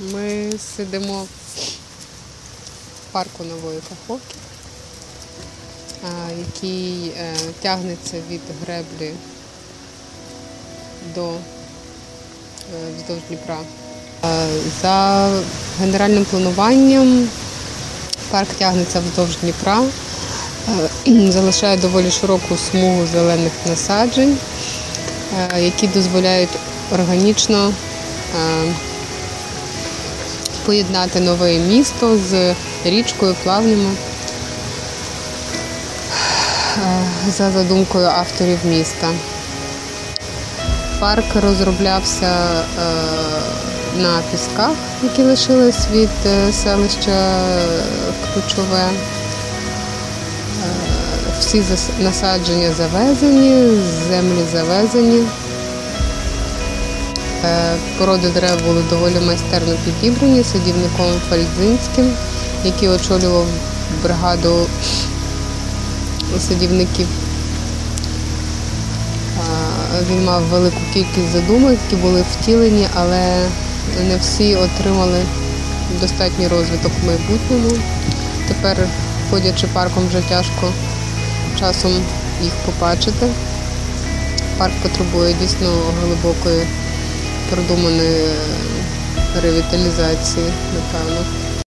Ми сидимо в парку нової Каховки, який е, тягнеться від греблі до е, вздовж Дніпра. За генеральним плануванням парк тягнеться вздовж Дніпра, е, залишає доволі широку смугу зелених насаджень, які дозволяють органічно поєднати нове місто з річкою, плавнями е, за задумкою авторів міста. Парк розроблявся е, на пісках, які лишились від е, селища Ключове. Всі насадження завезені, землі завезені. Е, Породи дерев були доволі майстерно підібрані садівником Фальдзинським, який очолював бригаду садівників. Е, Він мав велику кількість задумок, які були втілені, але не всі отримали достатній розвиток в майбутньому. Тепер, ходячи парком, вже тяжко часом їх побачити. Парк потребує дійсно глибокої продуманої ревіталізації, напевно.